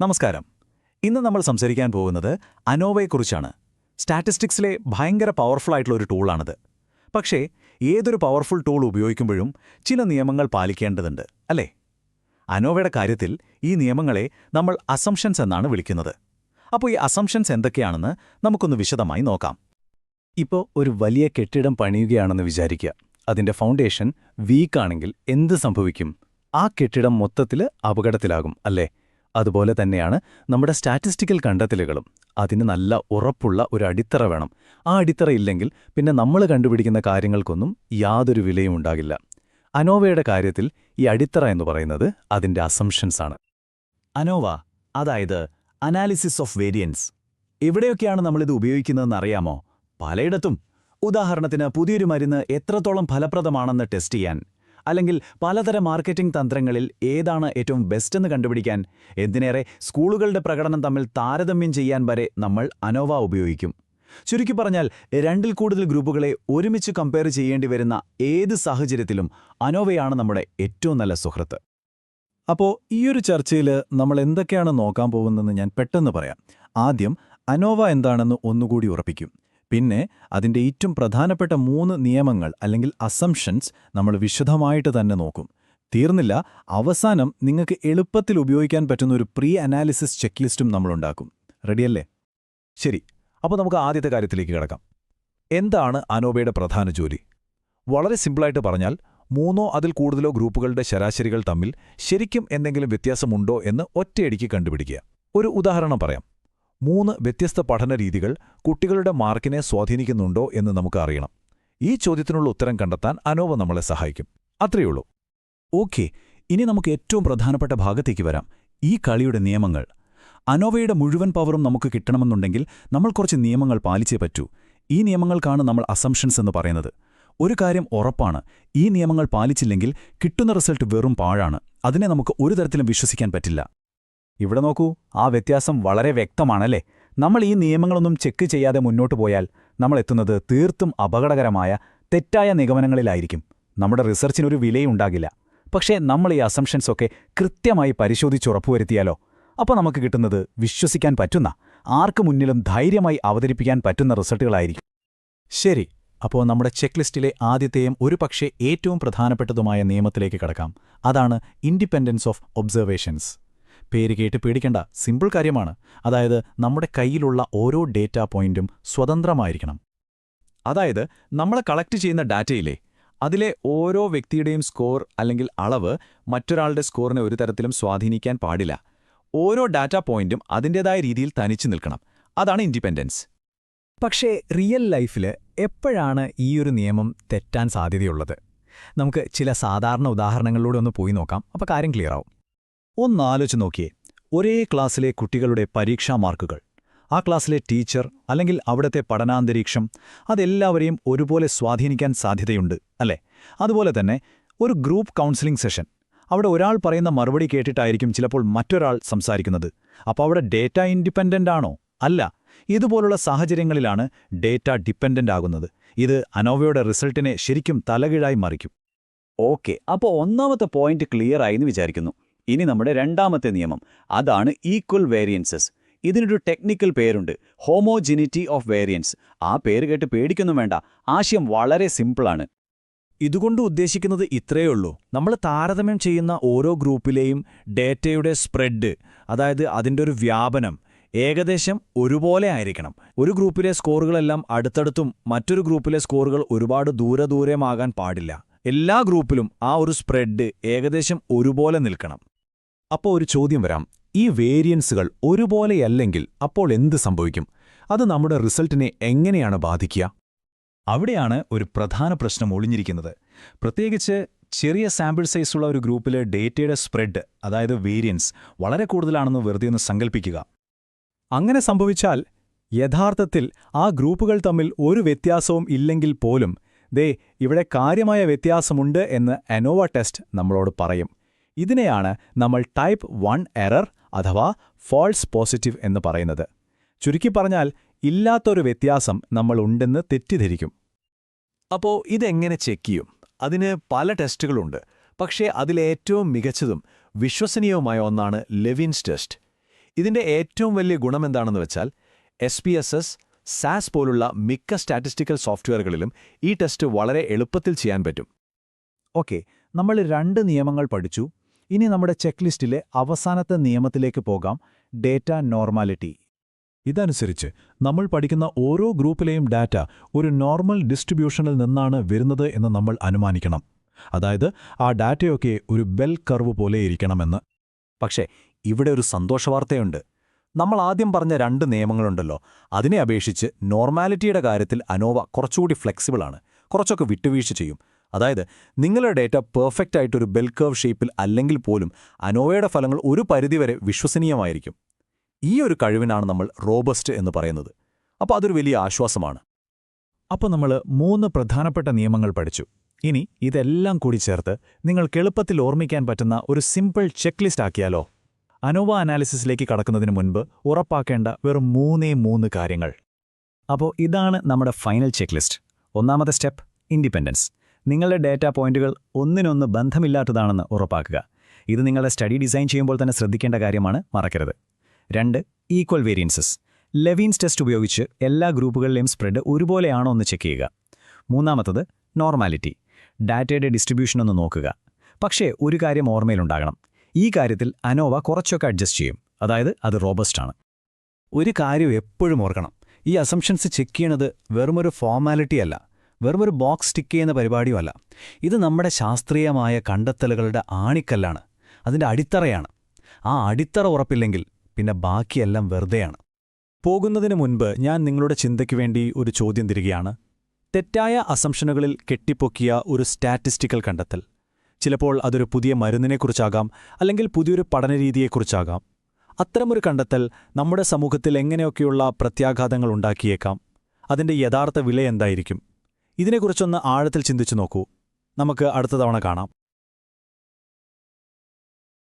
നമസ്കാരം. ഇന്ന് നമ്മൾ സംസാരിക്കാൻ പോകുന്നത് അനോവയെക്കുറിച്ചാണ്. സ്റ്റാറ്റിസ്റ്റിക്സിലെ ഭയങ്കര പവർഫുൾ ആയിട്ടുള്ള ഒരു ടൂളാണിത്. പക്ഷേ ഏതൊരു പവർഫുൾ ടൂൾ ഉപയോഗിക്കുമ്പോഴും ചില നിയമങ്ങൾ പാലിക്കേണ്ടതുണ്ട് അല്ലേ? അനോവയുടെ കാര്യത്തിൽ ഈ നിയമങ്ങളെ നമ്മൾ അസംഷൻസ് എന്നാണ് വിളിക്കുന്നത്. അപ്പോൾ ഈ അസംഷൻസ് എന്തൊക്കെയാണെന്ന് നമുക്കൊന്ന് വിശദമായി നോക്കാം. ഇപ്പോൾ ഒരു വലിയ കെട്ടിടം പണിയുകയാണെന്ന് വിചാരിക്കുക. അതിന്റെ ഫൗണ്ടേഷൻ വീക്കാണെങ്കിൽ എന്ത് സംഭവിക്കും? ആ കെട്ടിടം മൊത്തത്തിൽ അപകടത്തിലാകും അല്ലേ? അതുപോലെ തന്നെയാണ് നമ്മുടെ സ്റ്റാറ്റിസ്റ്റിക്കൽ കണ്ടെത്തലുകളും. അതിന് നല്ല ഉറപ്പുള്ള ഒരു അടിത്തറ വേണം. ആ അടിത്തറ ഇല്ലെങ്കിൽ പിന്നെ നമ്മൾ കണ്ടുപിടിക്കുന്ന കാര്യങ്ങൾക്കൊന്നും യാതൊരു വിലയും ഉണ്ടാകില്ല. അനോവയുടെ കാര്യത്തിൽ ഈ അടിത്തറ എന്ന് പറയുന്നത് അതിന്റെ അസംഷൻസ് ആണ്. അനോവ അതായത് അനാലിസിസ് ഓഫ് വേരിയൻസ് എവിടെയൊക്കെയാണ് നമ്മളിത് ഉപയോഗിക്കുന്നതെന്ന് അറിയാമോ? പലയിടത്തും. ഉദാഹരണത്തിന് പുതിയൊരു മരുന്ന് എത്രത്തോളം ഫലപ്രദമാണെന്ന് ടെസ്റ്റ് ചെയ്യാൻ. അല്ലെങ്കിൽ പലതരം മാർക്കറ്റിംഗ് തന്ത്രങ്ങളിൽ ഏതാണ് ഏറ്റവും ബെസ്റ്റ് എന്ന് കണ്ടുപിടിക്കാൻ എന്തിനേറെ സ്കൂളുകളുടെ പ്രകടനം തമ്മിൽ താരതമ്യം ചെയ്യാൻ വരെ നമ്മൾ അനോവ ഉപയോഗിക്കും. ചുരുക്കി പറഞ്ഞാൽ രണ്ടിൽ കൂടുതൽ ഗ്രൂപ്പുകളെ ഒരുമിച്ച് കമ്പയർ ചെയ്യേണ്ടി വരുന്ന ഏത് സാഹചര്യത്തിലും അനോവയാണ് നമ്മുടെ ഏറ്റവും നല്ല സുഹൃത്ത്. അപ്പോൾ ഈയൊരു ചർച്ചയിൽ നമ്മൾ എന്തൊക്കെയാണ് നോക്കാൻ പോകുന്നതെന്ന് ഞാൻ പെട്ടെന്ന് പറയാം. ആദ്യം അനോവ എന്താണെന്ന് ഒന്നുകൂടി ഉറപ്പിക്കും. പിന്നെ അതിന്റെ ഏറ്റവും പ്രധാനപ്പെട്ട മൂന്ന് നിയമങ്ങൾ അല്ലെങ്കിൽ അസംഷൻസ് നമ്മൾ വിശദമായിട്ട് തന്നെ നോക്കും. തീർന്നില്ല അവസാനം നിങ്ങൾക്ക് എളുപ്പത്തിൽ ഉപയോഗിക്കാൻ പറ്റുന്ന ഒരു പ്രീ അനാലിസിസ് ചെക്ക് ലിസ്റ്റും നമ്മളുണ്ടാക്കും റെഡിയല്ലേ ശരി അപ്പോൾ നമുക്ക് ആദ്യത്തെ കാര്യത്തിലേക്ക് കിടക്കാം. എന്താണ് അനോബയുടെ പ്രധാന ജോലി? വളരെ സിമ്പിളായിട്ട് പറഞ്ഞാൽ മൂന്നോ അതിൽ കൂടുതലോ ഗ്രൂപ്പുകളുടെ ശരാശരികൾ തമ്മിൽ ശരിക്കും എന്തെങ്കിലും വ്യത്യാസമുണ്ടോ എന്ന് ഒറ്റയടിക്ക് കണ്ടുപിടിക്കുക. ഒരു ഉദാഹരണം പറയാം. മൂന്ന് വ്യത്യസ്ത പഠന രീതികൾ കുട്ടികളുടെ മാർക്കിനെ സ്വാധീനിക്കുന്നുണ്ടോ എന്ന് നമുക്കറിയണം ഈ ചോദ്യത്തിനുള്ള ഉത്തരം കണ്ടെത്താൻ അനോവ നമ്മളെ സഹായിക്കും. അത്രയുള്ളൂ ഓക്കെ ഇനി നമുക്ക് ഏറ്റവും പ്രധാനപ്പെട്ട ഭാഗത്തേക്ക് വരാം. ഈ കളിയുടെ നിയമങ്ങൾ. അനോവയുടെ മുഴുവൻ പവറും നമുക്ക് കിട്ടണമെന്നുണ്ടെങ്കിൽ നമ്മൾ കുറച്ച് നിയമങ്ങൾ പാലിച്ചേ പറ്റൂ. ഈ നിയമങ്ങൾക്കാണ് നമ്മൾ അസംഷൻസ് എന്ന് പറയുന്നത്. ഒരു കാര്യം ഉറപ്പാണ് ഈ നിയമങ്ങൾ പാലിച്ചില്ലെങ്കിൽ കിട്ടുന്ന റിസൾട്ട് വെറും പാഴാണ്. അതിനെ നമുക്ക് ഒരു തരത്തിലും വിശ്വസിക്കാൻ പറ്റില്ല. ഇവിടെ നോക്കൂ ആ വ്യത്യാസം വളരെ വ്യക്തമാണല്ലേ? നമ്മൾ ഈ നിയമങ്ങളൊന്നും ചെക്ക് ചെയ്യാതെ മുന്നോട്ട് പോയാൽ നമ്മൾ എത്തുന്നത് തീർത്തും അപകടകരമായ തെറ്റായ നിഗമനങ്ങളിലായിരിക്കും. നമ്മുടെ റിസർച്ചിനൊരു വിലയുണ്ടാകില്ല പക്ഷേ നമ്മൾ ഈ അസംഷൻസൊക്കെ കൃത്യമായി പരിശോധിച്ചുറപ്പുവരുത്തിയാലോ അപ്പോൾ നമുക്ക് കിട്ടുന്നത് വിശ്വസിക്കാൻ പറ്റുന്ന ആർക്ക് മുന്നിലും ധൈര്യമായി അവതരിപ്പിക്കാൻ പറ്റുന്ന റിസൾട്ടുകളായിരിക്കും. ശരി അപ്പോൾ നമ്മുടെ ചെക്ക് ലിസ്റ്റിലെ ആദ്യത്തെയും ഒരു പക്ഷേ ഏറ്റവും പ്രധാനപ്പെട്ടതുമായ നിയമത്തിലേക്ക് കടക്കാം. അതാണ് ഇൻഡിപെൻഡൻസ് ഓഫ് ഒബ്സർവേഷൻസ് പേര് കേട്ട് പേടിക്കേണ്ട. സിമ്പിൾ കാര്യമാണ്. അതായത് നമ്മുടെ കയ്യിലുള്ള ഓരോ ഡേറ്റാ പോയിന്റും സ്വതന്ത്രമായിരിക്കണം. അതായത് നമ്മൾ കളക്ട് ചെയ്യുന്ന ഡാറ്റയിലെ അതിലെ ഓരോ വ്യക്തിയുടെയും സ്കോർ അല്ലെങ്കിൽ അളവ് മറ്റൊരാളുടെ സ്കോറിനെ ഒരു തരത്തിലും സ്വാധീനിക്കാൻ പാടില്ല. ഓരോ ഡാറ്റാ പോയിന്റും അതിന്റെതായ രീതിയിൽ തനിച്ചു നിൽക്കണം. അതാണ് ഇൻഡിപെൻഡൻസ് പക്ഷേ റിയൽ ലൈഫിൽ എപ്പോഴാണ് ഈ ഒരു നിയമം തെറ്റാൻ സാധ്യതയുള്ളത്? നമുക്ക് ചില സാധാരണ ഉദാഹരണങ്ങളിലൂടെ ഒന്ന് പോയി നോക്കാം. അപ്പോൾ കാര്യം ക്ലിയറാവും ഒന്നാലോചിച്ച് നോക്കിയേ. ഒരേ ക്ലാസ്സിലെ കുട്ടികളുടെ പരീക്ഷാ മാർക്കുകൾ. ആ ക്ലാസ്സിലെ ടീച്ചർ അല്ലെങ്കിൽ അവിടുത്തെ പഠനാന്തരീക്ഷം അതെല്ലാവരെയും ഒരുപോലെ സ്വാധീനിക്കാൻ സാധ്യതയുണ്ട് അല്ലേ? അതുപോലെ തന്നെ ഒരു ഗ്രൂപ്പ് കൗൺസിലിംഗ് സെഷൻ. അവിടെ ഒരാൾ പറയുന്ന മറുപടി കേട്ടിട്ടായിരിക്കും ചിലപ്പോൾ മറ്റൊരാൾ സംസാരിക്കുന്നത്. അപ്പോൾ അവിടെ ഡേറ്റ ഇൻഡിപെൻഡന്റ് ആണോ? അല്ല. ഇതുപോലുള്ള സാഹചര്യങ്ങളിലാണ് ഡേറ്റ ഡിപ്പെൻഡന്റ് ആകുന്നത്. ഇത് അനോവയുടെ റിസൾട്ടിനെ ശരിക്കും തലകീഴായി മറിക്കും. ഓക്കെ. അപ്പോൾ ഒന്നാമത്തെ പോയിന്റ് ക്ലിയർ ആയി എന്ന് വിചാരിക്കുന്നു. ഇനി നമ്മുടെ രണ്ടാമത്തെ നിയമം. അതാണ് ഈക്വൽ വേരിയൻസസ് ഇതിനൊരു ടെക്നിക്കൽ പേരുണ്ട്. ഹോമോജിനിറ്റി ഓഫ് വേരിയൻസ് ആ പേര് കേട്ട് പേടിക്കൊന്നും വേണ്ട. ആശയം വളരെ സിമ്പിളാണ് ഇതുകൊണ്ട് ഉദ്ദേശിക്കുന്നത് ഇത്രയേ ഉള്ളൂ. നമ്മൾ താരതമ്യം ചെയ്യുന്ന ഓരോ ഗ്രൂപ്പിലെയും ഡേറ്റയുടെ സ്പ്രെഡ് അതായത് അതിന്റെ ഒരു വ്യാപനം ഏകദേശം ഒരുപോലെ ആയിരിക്കണം. ഒരു ഗ്രൂപ്പിലെ സ്കോറുകളെല്ലാം അടുത്തടുത്തും മറ്റൊരു ഗ്രൂപ്പിലെ സ്കോറുകൾ ഒരുപാട് ദൂരെ ദൂരമാകാൻ പാടില്ല. എല്ലാ ഗ്രൂപ്പിലും ആ ഒരു സ്പ്രെഡ് ഏകദേശം ഒരുപോലെ നിൽക്കണം. അപ്പോൾ ഒരു ചോദ്യം വരാം. ഈ വേരിയൻസുകൾ ഒരുപോലെയല്ലെങ്കിൽ അപ്പോൾ എന്ത് സംഭവിക്കും? അത് നമ്മുടെ റിസൾട്ടിനെ എങ്ങനെയാണ് ബാധിക്കുക? അവിടെയാണ് ഒരു പ്രധാന പ്രശ്നം ഒളിഞ്ഞിരിക്കുന്നത്. പ്രത്യേകിച്ച് ചെറിയ സാമ്പിൾ സൈസുള്ള ഒരു ഗ്രൂപ്പിലെ ഡേറ്റയുടെ സ്പ്രെഡ് അതായത് വേരിയൻസ് വളരെ കൂടുതലാണെന്ന് വെറുതെ ഒന്ന് സങ്കല്പിക്കുക അങ്ങനെ സംഭവിച്ചാൽ യഥാർത്ഥത്തിൽ ആ ഗ്രൂപ്പുകൾ തമ്മിൽ ഒരു വ്യത്യാസവും ഇല്ലെങ്കിൽ പോലും ദേ ഇവിടെ കാര്യമായ വ്യത്യാസമുണ്ട് എന്ന് അനോവ ടെസ്റ്റ് നമ്മളോട് പറയും. ഇതിനെയാണ് നമ്മൾ ടൈപ്പ് വൺ എറർ അഥവാ ഫോൾസ് പോസിറ്റീവ് എന്ന് പറയുന്നത്. ചുരുക്കി പറഞ്ഞാൽ ഇല്ലാത്തൊരു വ്യത്യാസം നമ്മൾ ഉണ്ടെന്ന് തെറ്റിദ്ധരിക്കും. അപ്പോ ഇതെങ്ങനെ ചെക്ക് ചെയ്യും? അതിന് പല ടെസ്റ്റുകളുണ്ട് പക്ഷേ അതിലേറ്റവും മികച്ചതും വിശ്വസനീയവുമായ ഒന്നാണ് ലെവിൻസ് ടെസ്റ്റ് ഇതിന്റെ ഏറ്റവും വലിയ ഗുണമെന്താണെന്ന് വെച്ചാൽ S P S S SAS പോലുള്ള മിക്ക സ്റ്റാറ്റിസ്റ്റിക്കൽ സോഫ്റ്റ്വെയറുകളിലും ഈ ടെസ്റ്റ് വളരെ എളുപ്പത്തിൽ ചെയ്യാൻ പറ്റും. ഓക്കെ നമ്മൾ രണ്ട് നിയമങ്ങൾ പഠിച്ചു. ഇനി നമ്മുടെ ചെക്ക് ലിസ്റ്റിലെ അവസാനത്തെ നിയമത്തിലേക്ക് പോകാം ഡേറ്റ നോർമാലിറ്റി. ഇതനുസരിച്ച് നമ്മൾ പഠിക്കുന്ന ഓരോ ഗ്രൂപ്പിലെയും ഡാറ്റ ഒരു നോർമൽ ഡിസ്ട്രിബ്യൂഷനിൽ നിന്നാണ് വരുന്നത് എന്ന് നമ്മൾ അനുമാനിക്കണം. അതായത് ആ ഡാറ്റയൊക്കെ ഒരു ബെൽ കർവ് പോലെ ഇരിക്കണമെന്ന്. പക്ഷേ ഇവിടെ ഒരു സന്തോഷവാർത്തയുണ്ട് നമ്മൾ ആദ്യം പറഞ്ഞ രണ്ട് നിയമങ്ങളുണ്ടല്ലോ. അതിനെ അപേക്ഷിച്ച് നോർമാലിറ്റിയുടെ കാര്യത്തിൽ അനോവ കുറച്ചുകൂടി ഫ്ലെക്സിബിളാണ്. കുറച്ചൊക്കെ വിട്ടുവീഴ്ച ചെയ്യും. അതായത് നിങ്ങളുടെ ഡേറ്റ പെർഫെക്റ്റ് ആയിട്ടൊരു കർവ് ഷേപ്പിൽ അല്ലെങ്കിൽ പോലും അനോവയുടെ ഫലങ്ങൾ ഒരു പരിധിവരെ വിശ്വസനീയമായിരിക്കും. ഈ ഒരു കഴിവിനാണ് നമ്മൾ റോബസ്റ്റ് എന്ന് പറയുന്നത്. അപ്പോൾ അതൊരു വലിയ ആശ്വാസമാണ്. അപ്പോൾ നമ്മൾ മൂന്ന് പ്രധാനപ്പെട്ട നിയമങ്ങൾ പഠിച്ചു. ഇനി ഇതെല്ലാം കൂടി ചേർത്ത് നിങ്ങൾക്ക് എളുപ്പത്തിൽ ഓർമ്മിക്കാൻ പറ്റുന്ന ഒരു സിമ്പിൾ ചെക്ക് ലിസ്റ്റ് ആക്കിയാലോ? അനോവ അനാലിസിസിലേക്ക് കടക്കുന്നതിന് മുൻപ് ഉറപ്പാക്കേണ്ട വെറും മൂന്നേ മൂന്ന് കാര്യങ്ങൾ. അപ്പോൾ ഇതാണ് നമ്മുടെ ഫൈനൽ ചെക്ക് ലിസ്റ്റ് ഒന്നാമത്തെ സ്റ്റെപ്പ് ഇൻഡിപെൻഡൻസ്. നിങ്ങളുടെ ഡേറ്റ പോയിന്റുകൾ ഒന്നിനൊന്ന് ബന്ധമില്ലാത്തതാണെന്ന് ഉറപ്പാക്കുക. ഇത് നിങ്ങളുടെ സ്റ്റഡി ഡിസൈൻ ചെയ്യുമ്പോൾ തന്നെ ശ്രദ്ധിക്കേണ്ട കാര്യമാണ് മറക്കരുത്. രണ്ട് ഈക്വൽ വേരിയൻസസ്. ലെവീൻസ് ടെസ്റ്റ് ഉപയോഗിച്ച് എല്ലാ ഗ്രൂപ്പുകളിലെയും സ്പ്രെഡ് ഒരുപോലെയാണോ എന്ന് ചെക്ക് ചെയ്യുക. മൂന്നാമത്തത് നോർമാലിറ്റി. ഡാറ്റയുടെ ഡിസ്ട്രിബ്യൂഷൻ ഒന്ന് നോക്കുക. പക്ഷേ ഒരു കാര്യം ഓർമ്മയിലുണ്ടാകണം. ഈ കാര്യത്തിൽ അനോവ കുറച്ചൊക്കെ അഡ്ജസ്റ്റ് ചെയ്യും. അതായത് അത് റോബസ്റ്റ് ആണ് ഒരു കാര്യം എപ്പോഴും ഓർക്കണം. ഈ അസംഷൻസ് ചെക്ക് ചെയ്യണത് വെറുമൊരു ഫോർമാലിറ്റി അല്ല. വെറുമൊരു ബോക്സ് സ്റ്റിക്ക് ചെയ്യുന്ന പരിപാടിയുമല്ല. ഇത് നമ്മുടെ ശാസ്ത്രീയമായ കണ്ടെത്തലുകളുടെ ആണിക്കല്ലാണ്. അതിന്റെ അടിത്തറയാണ്. ആ അടിത്തറ ഉറപ്പില്ലെങ്കിൽ പിന്നെ ബാക്കിയെല്ലാം വെറുതെയാണ്. പോകുന്നതിന് മുൻപ് ഞാൻ നിങ്ങളുടെ ചിന്തയ്ക്ക് വേണ്ടി ഒരു ചോദ്യം തിരികെയാണ്. തെറ്റായ അസംഷനുകളിൽ കെട്ടിപ്പൊക്കിയ ഒരു സ്റ്റാറ്റിസ്റ്റിക്കൽ കണ്ടെത്തൽ. ചിലപ്പോൾ അതൊരു പുതിയ മരുന്നിനെക്കുറിച്ചാകാം അല്ലെങ്കിൽ പുതിയൊരു പഠനരീതിയെക്കുറിച്ചാകാം. അത്തരമൊരു കണ്ടെത്തൽ നമ്മുടെ സമൂഹത്തിൽ എങ്ങനെയൊക്കെയുള്ള പ്രത്യാഘാതങ്ങൾ ഉണ്ടാക്കിയേക്കാം? അതിന്റെ യഥാർത്ഥ വില എന്തായിരിക്കും? ഇതിനെക്കുറിച്ചൊന്ന് ആഴത്തിൽ ചിന്തിച്ചു നോക്കൂ. നമുക്ക് അടുത്ത തവണ കാണാം.